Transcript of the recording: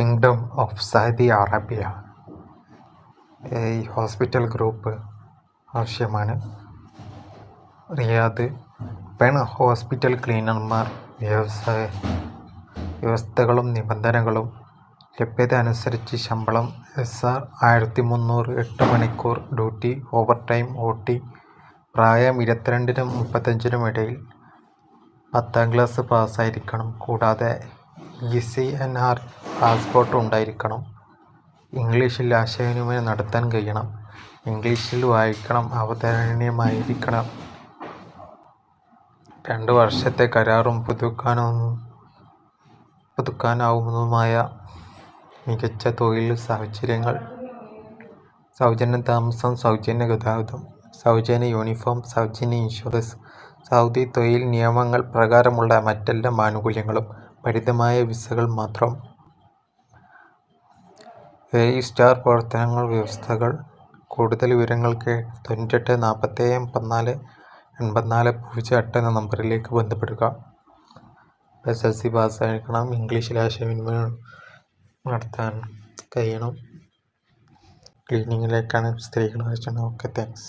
Kingdom of Saudi Arabia ഈ hospital group ആവശ്യമാണ്. Riyadh പെൺ ഹോസ്പിറ്റൽ ക്ലീനർമാർ വ്യവസായ വ്യവസ്ഥകളും നിബന്ധനകളും ലഭ്യത അനുസരിച്ച് ശമ്പളം എസ് ആർ ആയിരത്തി മുന്നൂറ് എട്ട് മണിക്കൂർ duty over time O T പ്രായം ഇരുപത്തിരണ്ടിനും മുപ്പത്തഞ്ചിനും ഇടയിൽ പത്താം ക്ലാസ് പാസ്സായിരിക്കണം. കൂടാതെ E C N R passport ഉണ്ടായിരിക്കണം ഇംഗ്ലീഷിൽ ആശയവിനിമയം നടത്താൻ കഴിയണം. ഇംഗ്ലീഷിൽ വായിക്കണം അവതരണീയമായിരിക്കണം. രണ്ട് വർഷത്തെ കരാറും പുതുക്കാനും പുതുക്കാനാവുന്നതുമായ മികച്ച തൊഴിൽ സാഹചര്യങ്ങൾ. സൗജന്യ താമസം സൗജന്യ ഗതാഗതം സൗജന്യ യൂണിഫോം സൗജന്യ ഇൻഷുറൻസ് സൗദി തൊഴിൽ നിയമങ്ങൾ പ്രകാരമുള്ള മറ്റെല്ലാ ആനുകൂല്യങ്ങളും പരിമിതമായ വിസകൾ മാത്രം. ഏഴ് സ്റ്റാർ പ്രവർത്തനങ്ങൾ വ്യവസ്ഥകൾ കൂടുതൽ വിവരങ്ങൾക്ക് തൊണ്ണൂറ്റെട്ട് നാൽപ്പത്തേഴ് പതിനാല് എൺപത്തിനാല് പൂജ്യം എട്ട് എന്ന നമ്പറിലേക്ക് ബന്ധപ്പെടുക. എസ് എൽ സി പാസ്സായിരിക്കണം ഇംഗ്ലീഷിൽ ആശയവിനിമയം നടത്താൻ കഴിയണം. ക്ലീനിങ്ങിലേക്കാണ് സ്ത്രീകൾ ആവശ്യമാണ് ഓക്കെ താങ്ക്സ്